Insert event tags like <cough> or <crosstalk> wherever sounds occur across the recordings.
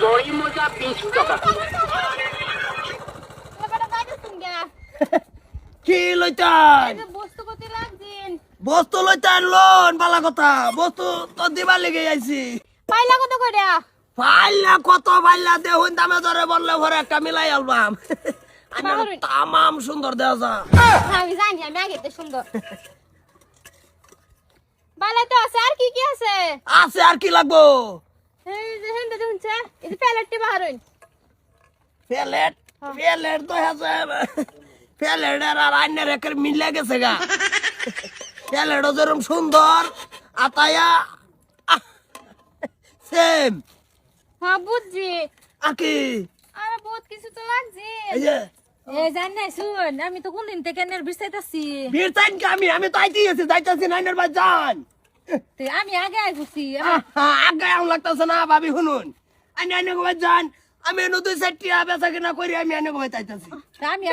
দড়ি মোজা বিশ টাকা কি লইতান বস্তু লইতান লোন বালা কথা। বস্তু তো দিবার লেগে আইছি। পাইলা কত করে পাইলা কত পাইলা দেহুন দামে ধরে বললে ভরে একটা মিলাই আলবাম। <laughs> তামাম সুন্দর দেওয়া যা। আমি জানি আমি আগে তো সুন্দর। <laughs> বালা তো আছে আর কি কি আছে? আছে আর কি লাগবো? প্যালেট প্যালেট তো প্যালেট আর একের মিলে গেছে গা। প্যালেটও যেরকম সুন্দর আতায়া সেম হ্যাঁ বুঝছি। আর বহুত কিছু তো লাগছে। এই যে এ জান শুন আমি তো কোন দিন থেকে নের আমি? আমি তো আইতেই আছি যাইতেছি নাইনের তে আমি আগে আইছি আগে আম লাগতেছে না ভাবি শুনুন। আমি আইনে গোবাই যান আমি এনে দুই চারটিয়া বেচা কিনা করি আমি গোবাই চাইতেছি আমি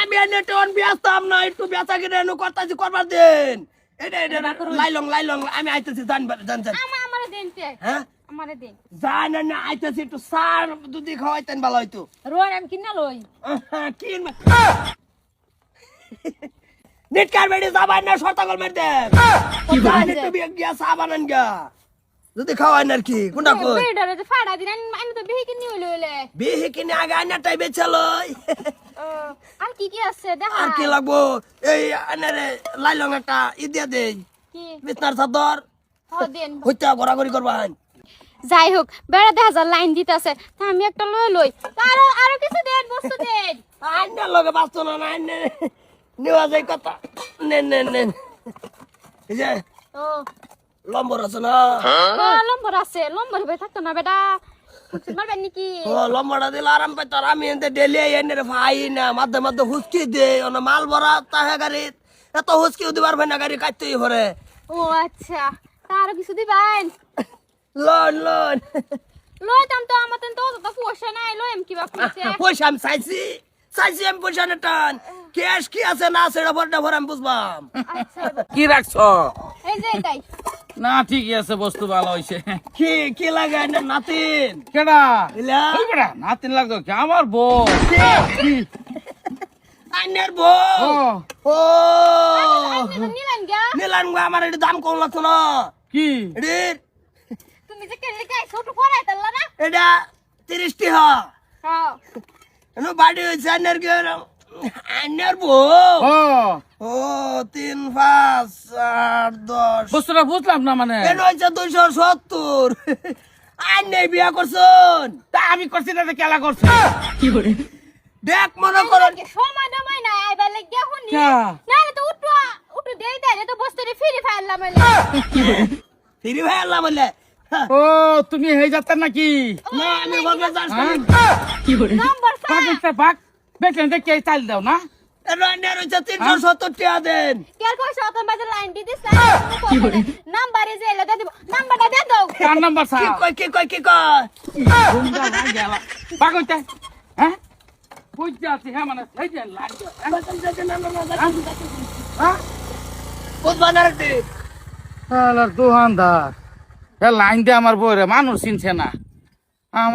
আমি এনে টোন ব্যস্তাম না একটু বেচা কিনা এনে করতেছি করবার দিন। এটা এটা লাইলং লাইলং আমি আইতেছি জান জান জান। আমা আমারে দেন তে। হ্যাঁ? আমারে দেন। জান না আইতেছি একটু সার দুধি খাওয়াইতেন ভালো হইতো। রোয়ার আমি কিনা লই? কিন না মের কি জানি তুমি গিয়া সাবানান গা যদি খাওয়াই না কি কোনটা কই? বেডারে তো ফাড়া দিন আমি আমি তো বিহি কিনি হইলে হইলে। বিহি কিনে আগে আইনা টাই বেচালই আর কি কি আছে দেখা। আর কি লাগবো? এই আনারে লাইলং একটা ই দিয়া দেই। কি? বিছনার চাদর। হ দেন। হইতা ঘোরাঘুরি করবান যাই হোক বেড়া দেখা যায় লাইন দিতেছে তা আমি একটা লই লই। আরও আরও কিছু দেন বস্তু দেন। লগে না না আইনে। নেওয়া যায় কথা। নেন নেন নেন। এই যে ও। লম্বর আছে না? লম্বর আছে। লম্বর থাকতো না বেটা। লম্বটা দিলে আরাম আমি এনতে ডেলি এনে ভাই না মাঝে মাঝে হুচকি দে ওনা মাল ভরা তাহে এত হুচকি দিবার ভাই না গাড়ি কাটতেই ভরে। ও আচ্ছা। তা আরও কিছু দিবেন? Loan loan. লইতাম তো আমার তো তো পয়সা নাই লইম পয়সা আমি চাইছি। চাইছি আমি পয়সা না টান। ক্যাশ কি আছে না আছে এটা ভরটা ভরে আমি বুঝবাম। আচ্ছা। কি রাখছ? এই যে এটাই। না ঠিকই আছে বস্তু ভালো হয়েছে কি কি লাগে না নাতিন? কেডা? ইলা ওই নাতিন লাগতো কি? আমার বউ। আইনের বউ। ও। নিলেন গা? আমার একটু দাম কম লাগতো না। কি? এটির তুমি যে ছোট পড়াই তাল্লা না? এটা তিরিশটি হা হ্যাঁ। এনো বাড়ি হয়েছে আইনের কি আইনের বউ? ও। তিন পাঁচ আট দশ। বস্তুটা বুঝলাম না মানে। এন হয়েছে দুইশো সত্তর। আইন বিয়া করছুন? তা আমি করছি না কেলা করছি? দেখ মনে আজকে সময় দমাই নাই আইবার লাগিয়া হুনি? না তো উঠু উঠু দেই দেই তো বস্তুরে ফিরে ফাইলাম ফিরি ভাই আল্লাহ বললে হ্যাঁ, ও তুমি হয়ে যাচ্ছেন নাকি? না আমি বলব যাস হ্যাঁ? নম্বর পাক বেতন দেখে চাল দাও না। এন আইনের তিনশো সত্তর টাকা দেন। কেল কইছ অতন বাজে লাইন দিদিস কি করে নাম্বারে যে এলে দিব নাম্বারটা দে দাও। কার নাম্বার কি কি হইতে হ্যাঁ? বুঝতে আছি হ্যাঁ মানে সেই যে লাগবে হ্যাঁ? বুঝবা না রে দোকানদার লাইন আমার মানুষ চিনছে না। আমার